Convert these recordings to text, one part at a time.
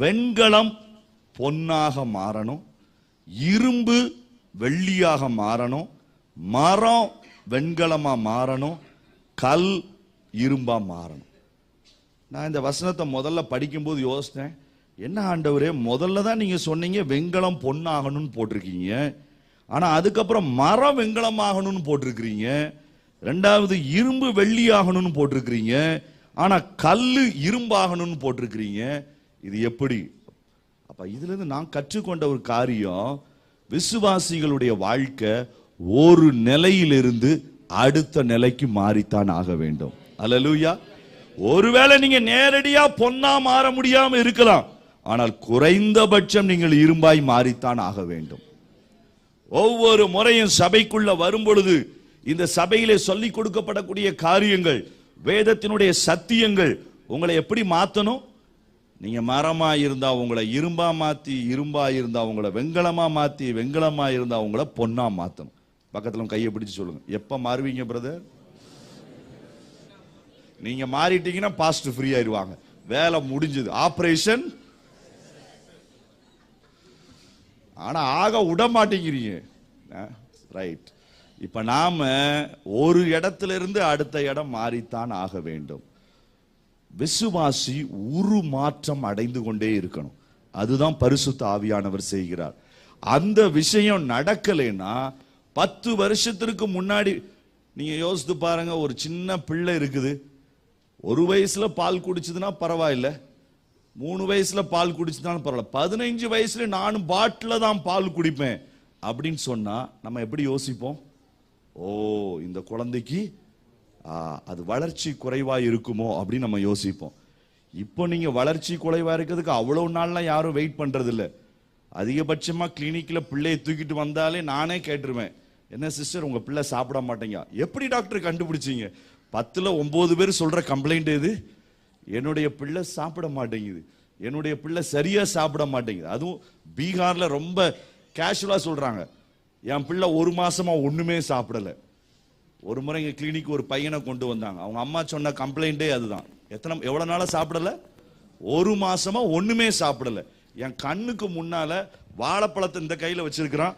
வெண்கலம் பொன்னாக மாறணும் இரும்பு வெள்ளியாக மாறணும் மரம் வெண்கலமாக மாறணும் கல் இரும்பாக மாறணும். நான் இந்த வசனத்தை முதல்ல படிக்கும்போது யோசித்தேன் என்ன ஆண்டவரே முதல்ல தான் நீங்கள் சொன்னீங்க வெண்கலம் பொன்னாகணும்னு போட்டிருக்கீங்க. ஆனால் அதுக்கப்புறம் மரம் வெண்கலம் ஆகணும்னு போட்டிருக்கிறீங்க. ரெண்டாவது இரும்பு வெள்ளி ஆகணும்னு போட்டிருக்கிறீங்க. ஆனால் கல் இரும்பாகணும்னு போட்டிருக்கிறீங்க. இது எப்படி? அப்ப இதுல இருந்து நான் கற்றுக்கொண்ட ஒரு காரியம் விசுவாசிகளுடைய வாழ்க்கை ஒரு நிலையிலிருந்து அடுத்த நிலைக்கு மாறித்தான் ஆக வேண்டும். அலலூயா ஒருவேளை நீங்க நேரடியா பொன்னா மாற முடியாம இருக்கலாம். ஆனால் குறைந்தபட்சம் நீங்கள் இரும்பாய் மாறித்தான் ஆக வேண்டும். ஒவ்வொரு முறையும் சபைக்குள்ள வரும் பொழுது இந்த சபையிலே சொல்லிக் கொடுக்கப்படக்கூடிய காரியங்கள் வேதத்தினுடைய சத்தியங்கள் உங்களை எப்படி மாத்தணும்? நீங்க மரமா இருந்தா உங்களை இரும்பா மாத்தி இரும்பா இருந்தா உங்களை வெண்கலமா மாத்தி வெங்கலமாக இருந்தா உங்களை பொண்ணாக மாத்தணும். பக்கத்துல கையை பிடிச்சு சொல்லுங்க. எப்ப மாறுவீங்க பிரதர் நீங்க மாறிட்டீங்கன்னா பாஸ்ட் ஃப்ரீ ஆயிடுவாங்க வேலை முடிஞ்சது. ஆபரேஷன் ஆனா ஆக விட மாட்டேங்கிறீங்க. ரைட் இப்ப நாம ஒரு இடத்துல இருந்து அடுத்த இடம் மாறித்தான் ஆக வேண்டும். விசுவாசி உருமாற்றம் அடைந்து கொண்டே இருக்கணும். அதுதான் பரிசுத்த ஆவியானவர் செய்கிறார். அந்த விஷயம் நடக்கலைன்னா பத்து வருஷத்திற்கு முன்னாடி நீங்கள் யோசித்து பாருங்க ஒரு சின்ன பிள்ளை இருக்குது. ஒரு வயசில் பால் குடிச்சதுன்னா பரவாயில்ல. மூணு வயசில் பால் குடிச்சதுனாலும் பரவாயில்ல. பதினைஞ்சு வயசுல நானும் பாட்டில் தான் பால் குடிப்பேன். அப்படின்னு சொன்னால் நம்ம எப்படி யோசிப்போம்? ஓ இந்த குழந்தைக்கு அது வளர்ச்சி குறைவாக இருக்குமோ அப்படின்னு நம்ம யோசிப்போம். இப்போ நீங்கள் வளர்ச்சி குறைவாக இருக்கிறதுக்கு அவ்வளோ நாள்லாம் யாரும் வெயிட் பண்ணுறதில்ல அதிகபட்சமாக கிளினிக்கில் பிள்ளையை தூக்கிட்டு வந்தாலே நானே கேட்டுருவேன். என்ன சிஸ்டர் உங்கள் பிள்ளை சாப்பிட மாட்டேங்க? எப்படி டாக்டர் கண்டுபிடிச்சீங்க? பத்தில் ஒம்பது பேர் சொல்கிற கம்ப்ளைண்ட் இது என்னுடைய பிள்ளை சாப்பிட மாட்டேங்குது. என்னுடைய பிள்ளை சரியாக சாப்பிட மாட்டேங்குது. அதுவும் பீகாரில் ரொம்ப கேஷுவலாக சொல்கிறாங்க என் பிள்ளை ஒரு மாதமாக ஒன்றுமே சாப்பிடல. ஒரு முறை எங்க கிளினிக் ஒரு பையனை கொண்டு வந்தாங்க. அவங்க அம்மா சொன்ன கம்ப்ளைண்ட்டே அதுதான். எத்தனை எவ்வளோ நாளாக சாப்பிடல? ஒரு மாசமா ஒன்றுமே சாப்பிடல. என் கண்ணுக்கு முன்னால வாழைப்பழத்தை இந்த கையில் வச்சிருக்கிறான்.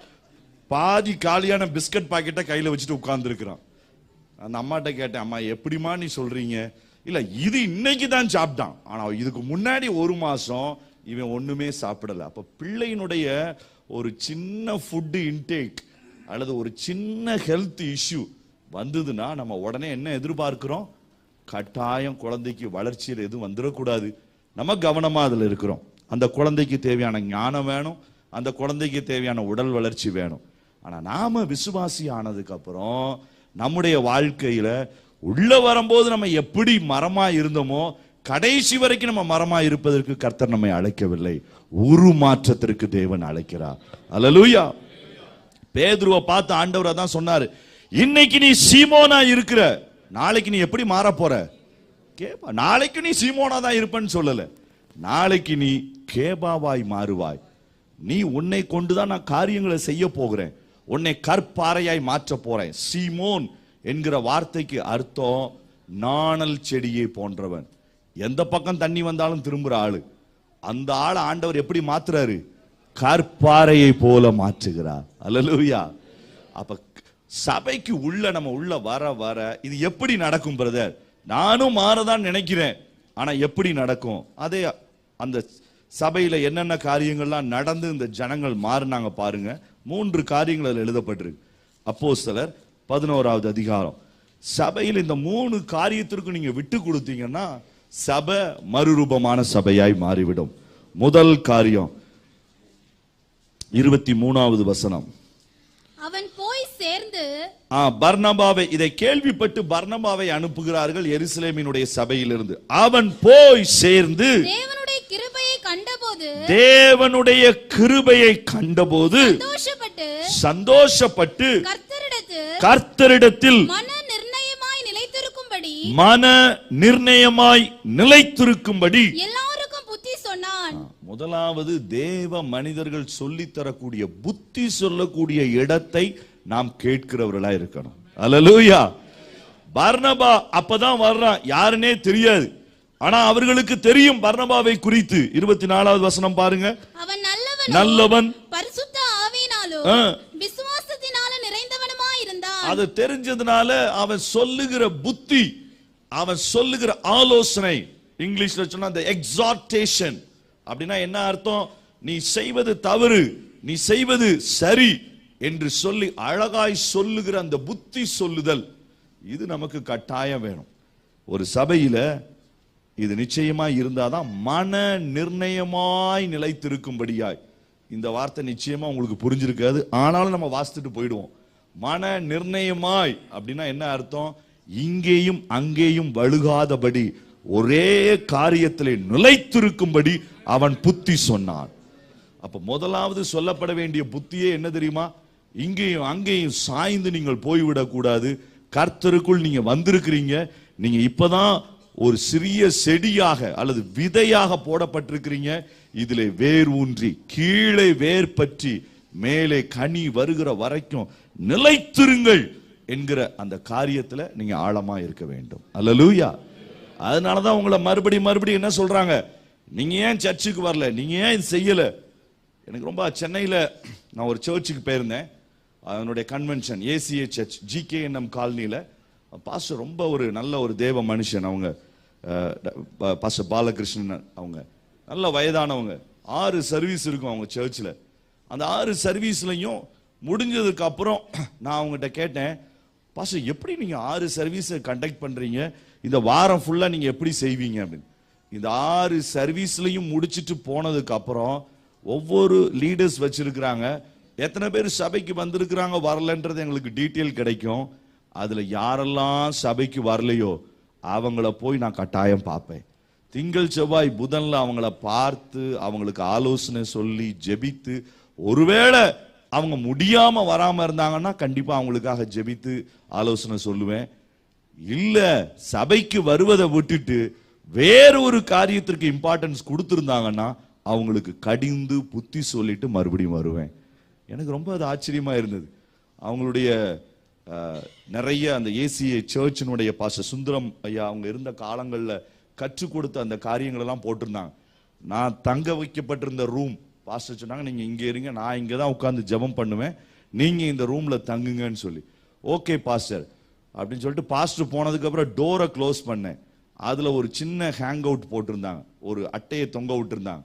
பாதி காலியான பிஸ்கட் பாக்கெட்டை கையில் வச்சுட்டு உட்காந்துருக்கிறான் அந்த அம்மாட்ட கேட்டேன் அம்மா எப்படிம்மா நீ சொல்றீங்க? இல்லை இது இன்னைக்கு தான் சாப்பிட்டான். ஆனால் இதுக்கு முன்னாடி ஒரு மாதம் இவன் ஒன்றுமே சாப்பிடல. அப்போ பிள்ளையினுடைய ஒரு சின்ன ஃபுட்டு இன்டேக் அல்லது ஒரு சின்ன ஹெல்த் இஷ்யூ வந்ததுன்னா நம்ம உடனே என்ன எதிர்பார்க்கிறோம்? கட்டாயம் குழந்தைக்கு வளர்ச்சியில் எதுவும் வந்துடக்கூடாது. நம்ம கவனமாக அதில் இருக்கிறோம். அந்த குழந்தைக்கு தேவையான ஞானம் வேணும். அந்த குழந்தைக்கு தேவையான உடல் வளர்ச்சி வேணும். ஆனால் நாம் விசுவாசி ஆனதுக்கப்புறம் நம்முடைய வாழ்க்கையில் உள்ளே வரும்போது நம்ம எப்படி மரமாக இருந்தோமோ கடைசி வரைக்கும் நம்ம மரமா இருப்பதற்கு கர்த்தர் நம்மை அழைக்கவில்லை. உருமாற்றத்திற்கு தேவன் அழைக்கிறார். அல்லேலூயா பேதுருவை பார்த்து ஆண்டவர் தான் சொன்னார். இன்னைக்கு நீ சீமோனா இருக்கிற. நாளைக்கு நீ எப்படி மாற போற? கேபா நாளைக்கு நீ சீமோனா தான் இருப்பேன்னு சொல்லல. நாளைக்கு நீ கேபாவாய் மாறுவாய். நீ உன்னை கொண்டுதான் நான் காரியங்களை செய்ய போகிறேன். உன்னை கற்பாறையாய் மாற்ற போறேன். சீமோன் என்கிற வார்த்தைக்கு அர்த்தம் நாணல் செடியை போன்றவன். எந்த பக்கம் தண்ணி வந்தாலும் திரும்புற ஆளு. அந்த ஆளை ஆண்டவர் எப்படி மாத்துறாரு? கற்பாறையை போல மாற்றுகிறார். அல்லேலூயா. அப்ப சபைக்கு உள்ள நம்ம உள்ள வர வர இது எப்படி நடக்கும் பிரதர் நானும் மாறதான் நினைக்கிறேன். ஆனா எப்படி நடக்கும்? அதே அந்த சபையில என்னென்ன காரியங்கள்லாம் நடந்து இந்த ஜனங்கள் மாறினாங்க பாருங்க. மூன்று காரியங்கள் அதில் எழுதப்பட்டிருக்கு. சிலர் பதினோராவது அதிகாரம். சபையில் இந்த மூணு காரியத்திற்கும் நீங்க விட்டு கொடுத்தீங்கன்னா சபை மறுரூபமான சபையாய் மாறிவிடும். முதல் காரியம் இருபத்தி மூணாவது வசனம். ஆ, பர்னபாவை இதை கேள்விப்பட்டு பர்னபாவை அனுப்புகிறார்கள் எருசலேமினுடைய சபையிலிருந்து. அவன் போய் சேர்ந்து தேவனுடைய கிருபையை கண்டபோது தேவனுடைய கிருபையை கண்டபோது சந்தோஷப்பட்டு சந்தோஷப்பட்டு கர்த்தரிடத்து கர்த்தரிடத்தில் மன நிர்ணயமாய் நிலைத்திருக்கும்படி மன நிர்ணயமாய் நிலைத்திருக்கும்படி எல்லாருக்கும் புத்தி சொன்னான். முதலாவது தேவ மனிதர்கள் சொல்லித் தரக்கூடிய புத்தி சொல்லக்கூடிய இடத்தை நாம் கேட்கிறவர்களா இருக்கணும். அல்லேலூயா பர்னபா அப்பதான் வர்றான். யாருன்னே தெரியாது. ஆனா அவர்களுக்கு தெரியும் பர்னபாவை குறித்து. இருபத்தி நாலாவது வசனம் பாருங்க. நல்லவன்? பரிசுத்த ஆவியினாலும் இருந்தான் அது தெரிஞ்சதுனால அவன் சொல்லுகிற புத்தி அவன் சொல்லுகிற ஆலோசனை இங்கிலீஷ்ல சொன்னா அந்த எக்ஸார்டேஷன் அப்படின்னா என்ன அர்த்தம்? நீ செய்வது தவறு நீ செய்வது சரி என்று சொல்லி அழகாய் சொல்லுகிற அந்த புத்தி சொல்லுதல் இது நமக்கு கட்டாயம் வேணும். ஒரு சபையில் இது நிச்சயமாக இருந்தால் தான் மன நிர்ணயமாய் நிலைத்திருக்கும்படியாய். இந்த வார்த்தை நிச்சயமாக உங்களுக்கு புரிஞ்சிருக்காது. ஆனாலும் நம்ம வாசித்துட்டு போயிடுவோம். மன நிர்ணயமாய் அப்படின்னா என்ன அர்த்தம்? இங்கேயும் அங்கேயும் வழுகாதபடி ஒரே காரியத்தில் நிலைத்திருக்கும்படி அவன் புத்தி சொன்னான். அப்போ முதலாவது சொல்லப்பட வேண்டிய புத்தியே என்ன தெரியுமா? இங்கேயும் அங்கேயும் சாய்ந்து நீங்கள் போய்விடக்கூடாது. கர்த்தருக்குள் நீங்க வந்திருக்கிறீங்க. நீங்க இப்பதான் ஒரு சிறிய செடியாக அல்லது விதையாக போடப்பட்டிருக்கிறீங்க. இதுல வேர் ஊன்றி கீழே வேர் பற்றி மேலே கனி வருகிற வரைக்கும் நிலைத்திருங்கள் என்கிற அந்த காரியத்துல நீங்க ஆழமா இருக்க வேண்டும். அல்லேலூயா. அதனாலதான் உங்களை மறுபடி மறுபடியும் என்ன சொல்றாங்க? நீங்க ஏன் சர்ச்சுக்கு வரல? நீங்க ஏன் இது செய்யல? எனக்கு ரொம்ப சென்னையில் நான் ஒரு சர்ச்சுக்கு போயிருந்தேன். அதனுடைய கன்வென்ஷன் ஏசிஏ சர்ச் ஜிகேஎன்எம் காலனியில் பாஸ்டர் ரொம்ப ஒரு நல்ல ஒரு தேவ மனுஷன் அவங்க. பாஸ்டர் பாலகிருஷ்ணன் அவங்க. நல்ல வயதானவங்க. ஆறு சர்வீஸ் இருக்கும் அவங்க சர்ச்சில் அந்த ஆறு சர்வீஸ்லையும் முடிஞ்சதுக்கு அப்புறம் நான் அவங்ககிட்ட கேட்டேன் பாஸ்டர் எப்படி நீங்கள் ஆறு சர்வீஸை கண்டக்ட் பண்ணுறீங்க இந்த வாரம் ஃபுல்லாக நீங்கள் எப்படி செய்வீங்க? அப்படின்னு. இந்த ஆறு சர்வீஸ்லையும் முடிச்சிட்டு போனதுக்கு அப்புறம் ஒவ்வொரு லீடர்ஸ் வச்சுருக்கிறாங்க. எத்தனை பேர் சபைக்கு வந்திருக்கிறாங்க வரலன்றது எங்களுக்கு டீட்டெயில் கிடைக்கும். அதில் யாரெல்லாம் சபைக்கு வரலையோ அவங்கள போய் நான் கட்டாயம் பார்ப்பேன். திங்கள் செவ்வாய் புதனில் அவங்கள பார்த்து அவங்களுக்கு ஆலோசனை சொல்லி ஜெபித்து ஒருவேளை அவங்க முடியாமல் வராமல் இருந்தாங்கன்னா கண்டிப்பாக அவங்களுக்காக ஜெபித்து ஆலோசனை சொல்லுவேன். இல்லை சபைக்கு வருவதை விட்டுட்டு வேற ஒரு காரியத்திற்கு இம்பார்ட்டன்ஸ் கொடுத்துருந்தாங்கன்னா அவங்களுக்கு கடிந்து புத்தி சொல்லிட்டு மறுபடியும் வருவேன். எனக்கு ரொம்ப அது ஆச்சரியமாக இருந்தது. அவங்களுடைய நிறைய அந்த ஏசிஏ சர்ச்சினுடைய பாச சுந்தரம் ஐயா அவங்க இருந்த காலங்களில் கற்றுக் கொடுத்த அந்த காரியங்களெல்லாம் போட்டிருந்தாங்க. நான் தங்க வைக்கப்பட்டிருந்த ரூம் பாஸ்டர் சொன்னாங்க நீங்கள் இங்கே இருங்க நான் இங்கே தான் உட்காந்து ஜெபம் பண்ணுவேன். நீங்கள் இந்த ரூமில் தங்குங்கன்னு சொல்லி. ஓகே பாஸ்டர் அப்படின்னு சொல்லிட்டு பாஸ்டர் போனதுக்கப்புறம் டோரை க்ளோஸ் பண்ணேன். அதில் ஒரு சின்ன ஹேங் அவுட் போட்டிருந்தாங்க. ஒரு அட்டையை தொங்க விட்டுருந்தாங்க.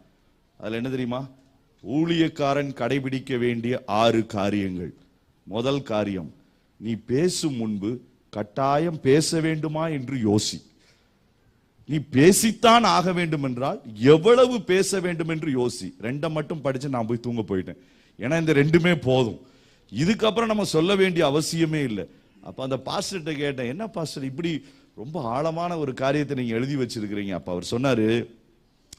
அதில் என்ன தெரியுமா? ஊழியக்காரன் கடைபிடிக்க வேண்டிய ஆறு காரியங்கள். முதல் காரியம் நீ பேசும் முன்பு கட்டாயம் பேச வேண்டுமா என்று யோசி. நீ பேசித்தான் ஆக வேண்டும் என்றால் எவ்வளவு பேச வேண்டும் என்று யோசி. ரெண்டை மட்டும் படிச்சு நான் போய் தூங்க போயிட்டேன். ஏன்னா இந்த ரெண்டுமே போதும். இதுக்கப்புறம் நம்ம சொல்ல வேண்டிய அவசியமே இல்லை. அப்போ அந்த பாஸ்டர்கிட்ட கேட்டேன் என்ன பாஸ்டர் இப்படி ரொம்ப ஆழமான ஒரு காரியத்தை நீங்க எழுதி வச்சிருக்கிறீங்க. அப்ப அவர் சொன்னாரு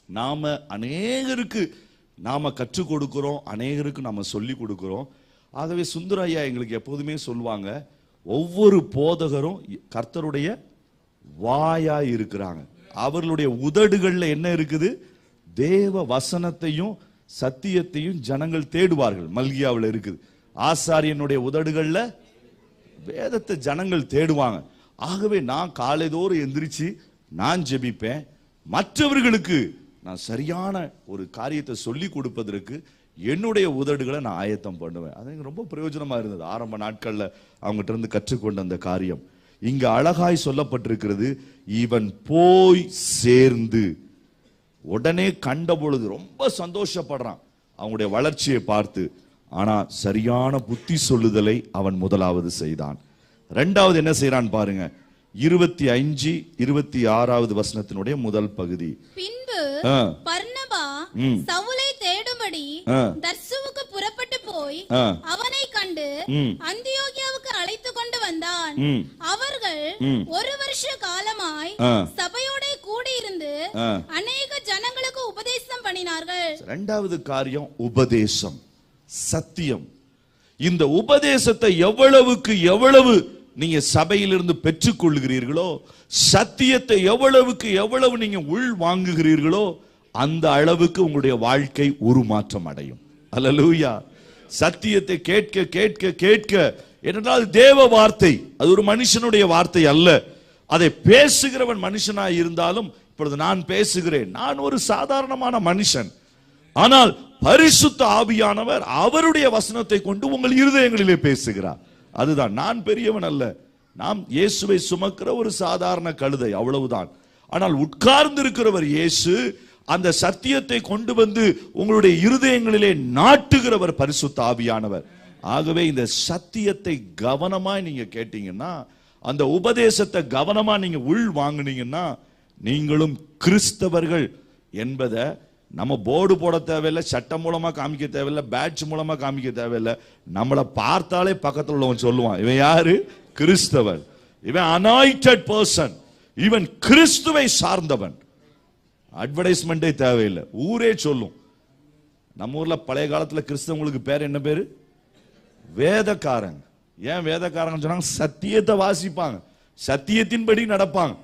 நாம அநேகருக்கு நாம் கற்றுக் கொடுக்குறோம் அநேகருக்கு நாம் சொல்லி கொடுக்குறோம். ஆகவே சுந்தர ஐயா எங்களுக்கு எப்போதுமே சொல்லுவாங்க ஒவ்வொரு போதகரும் கர்த்தருடைய வாயா இருக்கிறாங்க. அவர்களுடைய உதடுகளில் என்ன இருக்குது? தேவ வசனத்தையும் சத்தியத்தையும் ஜனங்கள் தேடுவார்கள். மல்கியாவில் இருக்குது. ஆசாரியனுடைய உதடுகளில் வேதத்தை ஜனங்கள் தேடுவாங்க. ஆகவே நான் காலைதோறும் எந்திரிச்சு நான் ஜெபிப்பேன். மற்றவர்களுக்கு நான் சரியான ஒரு காரியத்தை சொல்லி கொடுப்பதற்கு என்னுடைய உதடுகளை நான் ஆயத்தம் பண்ணுவேன். அது எனக்கு ரொம்ப பிரயோஜனமாக இருந்தது. ஆரம்ப நாட்களில் அவங்ககிட்ட இருந்து கற்றுக்கொண்ட அந்த காரியம். இங்கு அழகாய் சொல்லப்பட்டிருக்கிறது இவன் போய் சேர்ந்து உடனே கண்ட பொழுது ரொம்ப சந்தோஷப்படுறான். அவங்களுடைய வளர்ச்சியை பார்த்து ஆனால் சரியான புத்தி சொல்லுதலை அவன் முதலாவது செய்தான். ரெண்டாவது என்ன செய்யறான் பாருங்க. இருபத்தி அஞ்சு இருபத்தி ஆறாவது வசனத்தினுடைய முதல் பகுதி. பின் ம். சவுலை தேடும்படி. தர்சுவுக்கு புறப்பட்டு போய். அவனை கண்டு. அந்தியோகியாவுக்கு அழைத்து கொண்டு வந்தான். அவர்கள். ஒரு வருஷ காலமாய். சபையோட கூடியிருந்து. அநேக ஜனங்களுக்கு உபதேசம் பண்ணினார்கள் ரெண்டாவது காரியம் உபதேசம் சத்தியம் இந்த உபதேசத்தை எவ்வளவுக்கு எவ்வளவு நீங்க சபையிலிருந்து பெற்றுக்கொள்கிறீர்களோ சத்தியத்தை எவ்வளவுக்கு எவ்வளவு நீங்க உள் வாங்குகிறீர்களோ அந்த அளவுக்கு உங்களுடைய வாழ்க்கை உருமாற்றம் அடையும். அல்லேலூயா. சத்தியத்தை கேட்க கேட்க கேட்க என்றால் தேவ வார்த்தை அது ஒரு மனுஷனுடைய வார்த்தை அல்ல. அதை பேசுகிறவன் மனுஷனாக இருந்தாலும் இப்பொழுது நான் பேசுகிறேன். நான் ஒரு சாதாரணமான மனுஷன். ஆனால் பரிசுத்த ஆவியானவர் அவருடைய வசனத்தை கொண்டு உங்கள் இருதயங்களிலே பேசுகிறார். அதுதான். நான் பெரியவன் அல்ல. நாம் இயேசுவை சுமக்கிற ஒரு சாதாரண கழுதை அவ்வளவுதான். ஆனால் உட்கார்ந்து இருக்கிறவர் இயேசு அந்த சத்தியத்தை கொண்டு வந்து உங்களுடைய இருதயங்களிலே நாட்டுகிறவர் பரிசுத்த ஆவியானவர். ஆகவே இந்த சத்தியத்தை கவனமாய் நீங்க கேட்டீங்கன்னா அந்த உபதேசத்தை கவனமா நீங்க உள் வாங்குனீங்கன்னா நீங்களும் கிறிஸ்தவர்கள் என்பதை நம்ம போர்டு போட தேவையில்லை சட்டம் மூலமாக காமிக்க தேவையில்லை பேட்ச் மூலமாக காமிக்க தேவையில்லை. நம்மளை பார்த்தாலே பக்கத்தில் உள்ளவன் சொல்லுவான் இவன் யாரு? கிறிஸ்தவன். இவன் அனாய்டட் பர்சன் இவன் கிறிஸ்துவை சார்ந்தவன். அட்வர்டைஸ்மெண்ட்டே தேவையில்லை. ஊரே சொல்லும். நம்ம ஊரில் பழைய காலத்தில் கிறிஸ்தவங்களுக்கு பேர் என்ன பேர்? வேதக்காரங்க. ஏன் வேதக்காரங்க சொன்னாங்க? சத்தியத்தை வாசிப்பாங்க. சத்தியத்தின்படி நடப்பாங்க.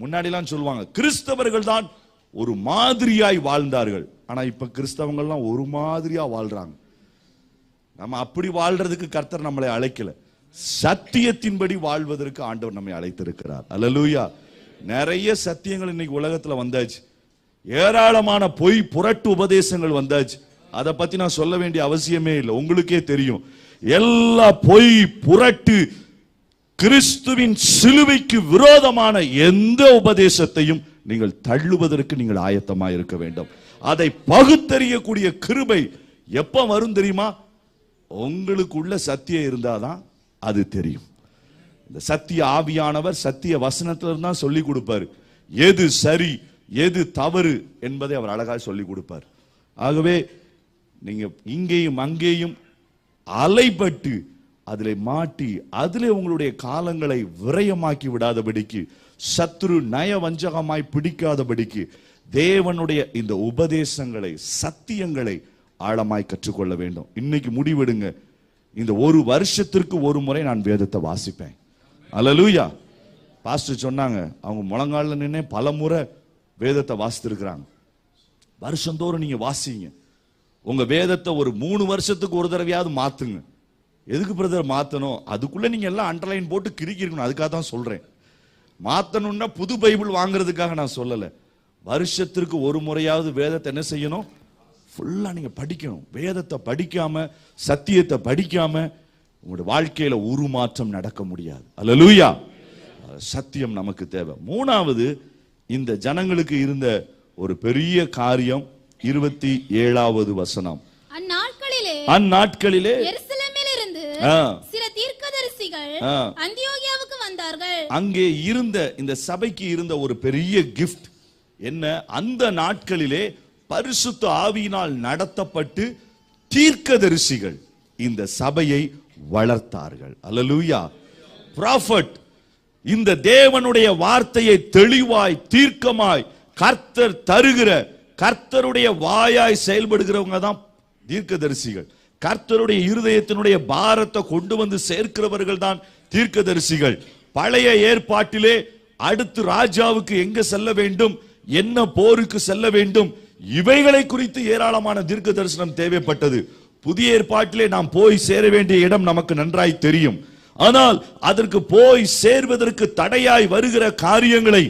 முன்னாடிலாம் சொல்லுவாங்க கிறிஸ்தவர்கள் தான் ஒரு மாதிரியாய் வாழ்ந்தார்கள். ஆனால் இப்போ கிறிஸ்தவங்கள்லாம் ஒரு மாதிரியா வாழ்கிறாங்க நம்ம அப்படி வாழ்றதுக்கு கர்த்தர் நம்மளை அழைக்கல. சத்தியத்தின்படி வாழ்வதற்கு ஆண்டவர் நம்மை அழைத்திருக்கிறார். அலலூயா நிறைய சத்தியங்கள் இன்னைக்கு உலகத்துல வந்தாச்சு. ஏராளமான பொய் புரட்டு உபதேசங்கள் வந்தாச்சு. அதை பத்தி நான் சொல்ல வேண்டிய அவசியமே இல்லை. உங்களுக்கே தெரியும். எல்லா பொய் புரட்டு கிறிஸ்துவின் சிலுவைக்கு விரோதமான எந்த உபதேசத்தையும் நீங்கள் தள்ளுவதற்கு நீங்கள் ஆயத்தமாக இருக்க வேண்டும். அதை பகுத்தறியக்கூடிய கிருபை எப்போ வரும் தெரியுமா? உங்களுக்குள்ள சத்தியம் இருந்தாதான் அது தெரியும். இந்த சத்திய ஆவியானவர் சத்திய வசனத்தில் தான் சொல்லி கொடுப்பாரு. எது சரி எது தவறு என்பதை அவர் அழகாக சொல்லி கொடுப்பார். ஆகவே நீங்கள் இங்கேயும் அங்கேயும் அலைபட்டு அதில் மாட்டி அதில் உங்களுடைய காலங்களை விரயமாக்கி விடாதபடிக்கு சத்ரு நய வஞ்சகமாய் பிடிக்காதபடிக்கு தேவனுடைய இந்த உபதேசங்களை சத்தியங்களை ஆழமாய் கற்றுக்கொள்ள வேண்டும். இன்னைக்கு முடிவெடுங்க. இந்த ஒரு வருஷத்திற்கு ஒரு முறை நான் வேதத்தை வாசிப்பேன். அலலூயா பாஸ்டர் சொன்னாங்க அவங்க முழங்காலில் நின்னே பல முறை வேதத்தை வாசித்திருக்கிறாங்க. வருஷந்தோறும் நீங்க வாசிங்க. உங்க வேதத்தை ஒரு மூணு வருஷத்துக்கு ஒரு தடவையாவது மாத்துங்க. எதுக்கு பிரதர் மாத்தணும்? அதுக்குள்ள நீங்க எல்லாம் அண்டர்லைன் போட்டு கிறுக்கி இருக்கணும். அதுக்காக தான் சொல்றேன். மாத்தணும்னா புது பைபிள் வாங்குறதுக்காக நான் சொல்லல. வருஷத்திற்கு ஒரு முறையாவது வேதத்தை என்ன செய்யணும்? ஃபுல்லா நீங்க படிக்கணும். வேதத்தை படிக்காம சத்தியத்தை படிக்காம உங்களுடைய வாழ்க்கையில உருமாற்றம் நடக்க முடியாது. அல்லேலூயா சத்தியம் நமக்கு தேவை. மூணாவது இந்த ஜனங்களுக்கு இருந்த ஒரு பெரிய காரியம் இருபத்தி ஏழாவது வசனம். அந்நாட்களிலே அந்நாட்களிலே. சில தீர்க்கதரிசிகள். அந்தியோகியாவுக்கு வந்தார்கள். அங்கே இருந்த இந்த சபைக்கு இருந்த ஒரு பெரிய கிஃப்ட் என்ன? அந்த நாட்களிலே பரிசுத்த ஆவியினால் நடத்தப்பட்டு தீர்க்கதரிசிகள் இந்த சபையை வளர்த்தார்கள். அல்லேலூயா ப்ராஃபட் இந்த தேவனுடைய வார்த்தையை தெளிவாய் தீர்க்கமாய் கர்த்தர் தருகிற கர்த்தருடைய வாயாய் செயல்படுகிறவங்க தான் தீர்க்கதரிசிகள். கர்த்தருடைய இருதயத்தினுடைய பாரத்தை கொண்டு வந்து சேர்க்கிறவர்கள் தான் தீர்க்கதரிசிகள். பழைய ஏற்பாட்டிலே அடுத்து ராஜாவுக்கு எங்க செல்ல வேண்டும் என்ன போருக்கு செல்ல வேண்டும் இவைகளை குறித்து ஏராளமான தீர்க்க தரிசனம் தேவைப்பட்டது. புதிய ஏற்பாட்டிலே நாம் போய் சேர வேண்டிய இடம் நமக்கு நன்றாய் தெரியும். ஆனால் அதற்கு போய் சேர்வதற்கு தடையாய் வருகிற காரியங்களை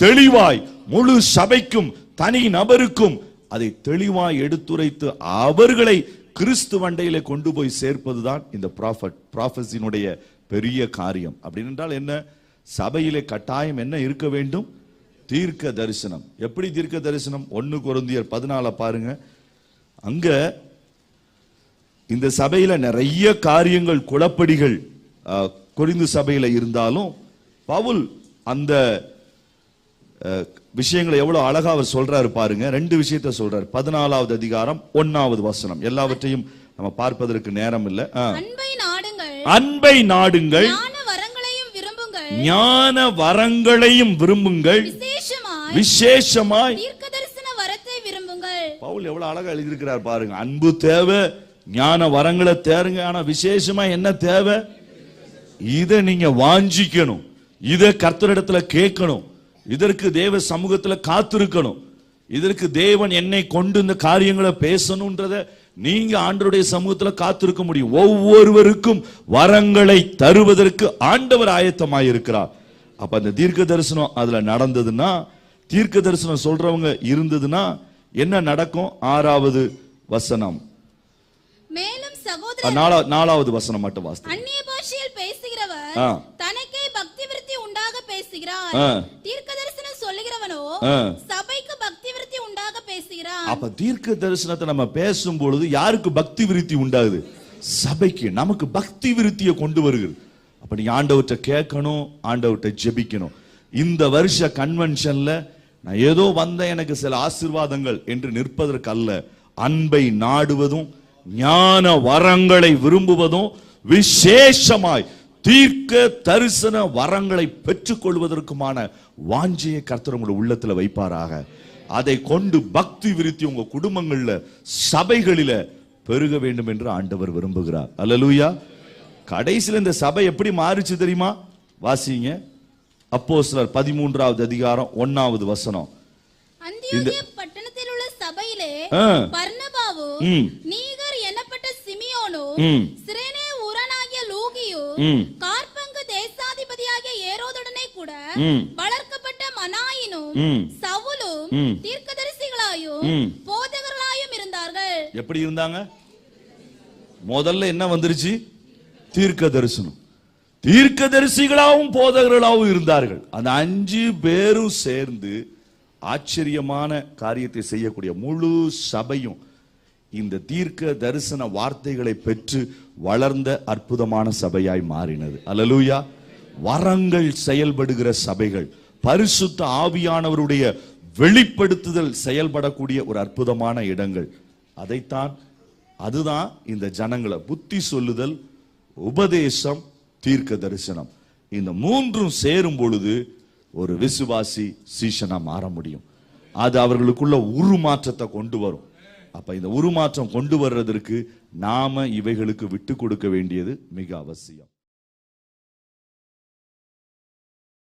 தெளிவாய் முழு சபைக்கும் தனி நபருக்கும் அதை தெளிவாய் எடுத்துரைத்து அவர்களை கிறிஸ்து வண்டையிலே கொண்டு போய் சேர்ப்பதுதான் இந்த ப்ராஃபட் ப்ராஃபஸினுடைய பெரிய காரியம். அப்படின்னு என்றால் என்ன? சபையிலே கட்டாயம் என்ன இருக்க வேண்டும்? தீர்க்க தரிசனம். எப்படி தீர்க்க தரிசனம்? ஒன்று குருந்தியர் பதினால பாருங்க. அங்க இந்த சபையில நிறைய காரியங்கள் குழப்படிகள் குறிந்து சபையில இருந்தாலும் பவுல் அந்த விஷயங்களை எவ்வளவு அழகா அவர் சொல்றாரு பாருங்க. ரெண்டு விஷயத்த சொல்றாரு. பதினாலாவது அதிகாரம் ஒன்னாவது வசனம். எல்லாவற்றையும் நம்ம பார்ப்பதற்கு நேரம் இல்ல. அன்பை நாடுங்கள். ஞான வரங்களையும் விரும்புங்கள். விசேஷமாய் பவுல் எவ்வளவு அழகா எழுதியிருக்கிறார் பாருங்க. அன்பு தேவை ஞான வரங்களை தேருங்க. ஆனா விசேஷமா என்ன தேவை? இதை நீங்க வாஞ்சிக்கணும். இதை கர்த்தரிடத்துல கேட்கணும். இதற்கு தேவ சமூகத்துல காத்திருக்கணும். இதற்கு தேவன் என்னை கொண்டு இந்த காரியங்களை பேசணும்ன்றத நீங்க ஆண்டவருடைய சமூகத்துல காத்திருக்க முடியும். ஒவ்வொருவருக்கும் வரங்களை தருவதற்கு ஆண்டவர் ஆயத்தமாயிருக்கிறார் அப்ப அந்த தீர்க்க தரிசனம் அதுல நடந்ததுன்னா தீர்க்க தரிசனம் சொல்றவங்க இருந்ததுன்னா என்ன நடக்கும்? ஆறாவது வசனம். மேலும் சகோதரர் நாலா- நாலாவது வசனம் மட்டும் வாசித்து அந்நிய பாஷையில் பேசுகிறவர். தனக்கே பக்தி விருத்தி உண்டாக பேசுகிறார். தீர்க்க ஆ. சபைக்கு பக்தி விருத்தி உண்டாக பேசுகிறான் அப்ப தீர்க்க தரிசனத்தை நம்ம பேசும் பொழுது யாருக்கு பக்தி விருத்தி உண்டாகுது? சபைக்கு நமக்கு பக்தி விருத்தியை கொண்டு வருகிறது. அப்ப நீ ஆண்டவர்கிட்ட கேட்கணும் ஆண்டவர்கிட்ட ஜெபிக்கணும். இந்த வருஷ கன்வென்ஷன்ல நான் ஏதோ வந்த எனக்கு சில ஆசீர்வாதங்கள் என்று நிற்பதற்கு அல்ல அன்பை நாடுவதும் ஞான வரங்களை விரும்புவதும் விசேஷமாய் தீர்க்க தரிசன வரங்களை பெற்றுக்கொள்வதற்குமான வாஞ்சியை கர்த்தர் உங்களுடைய உள்ளத்துல வைப்பாராக அதை கொண்டு பக்தி விருத்தி உங்க குடும்பங்கள்ல சபைகளில பெருக வேண்டும் என்று ஆண்டவர் விரும்புகிறார் அல்லேலூயா கடைசியில் இந்த சபை எப்படி மாறுச்சு தெரியுமா வாசிங்க அப்போஸ்தலர் பதிமூன்றாவது அதிகாரம் ஒன்னாவது வசனம் அந்தியோகிய பட்டணத்தில் உள்ள சபையிலே ஆ. பர்னபாவும் ம். நீகர் எனப்பட்ட சிமியோனும் ம். கார்பங்கு தேசாதிபதியாகிய ஏரோதுடனே கூட. வளர்க்கப்பட்ட மனாயினும். சவுலும். தீர்க்கதரிசிகளாயும். போதகர்களாயும் இருந்தார்கள் எப்படி இருந்தாங்க முதல்ல என்ன வந்துருச்சு தீர்க்க தரிசனம் தீர்க்க தரிசிகளாகவும் போதகர்களாகவும் இருந்தார்கள் அந்த அஞ்சு பேரும் சேர்ந்து ஆச்சரியமான காரியத்தை செய்யக்கூடிய முழு சபையும் இந்த தீர்க்க தரிசன வார்த்தைகளை பெற்று வளர்ந்த அற்புதமான சபையாய் மாறினது. அலலூயா வரங்கள் செயல்படுகிற சபைகள் பரிசுத்த ஆவியானவருடைய வெளிப்படுத்துதல் செயல்படக்கூடிய ஒரு அற்புதமான இடங்கள். அதைத்தான் அதுதான் இந்த ஜனங்களை புத்தி சொல்லுதல் உபதேசம் தீர்க்க தரிசனம். இந்த மூன்றும் சேரும் பொழுது ஒரு விசுவாசி சீசனா மாற முடியும். அது அவர்களுக்குள்ள உருமாற்றத்தை கொண்டு வரும். அப்ப இந்த உருமாற்றம் கொண்டு வர்றதற்கு நாம இவைகளுக்கு விட்டு கொடுக்க வேண்டியது மிக அவசியம்.